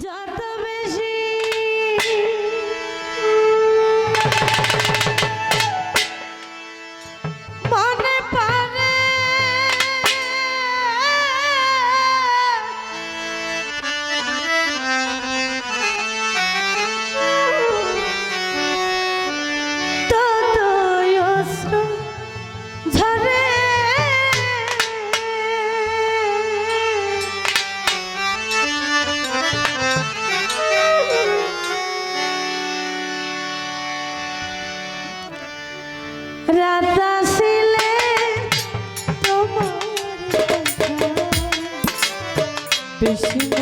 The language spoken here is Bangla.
যত বেশি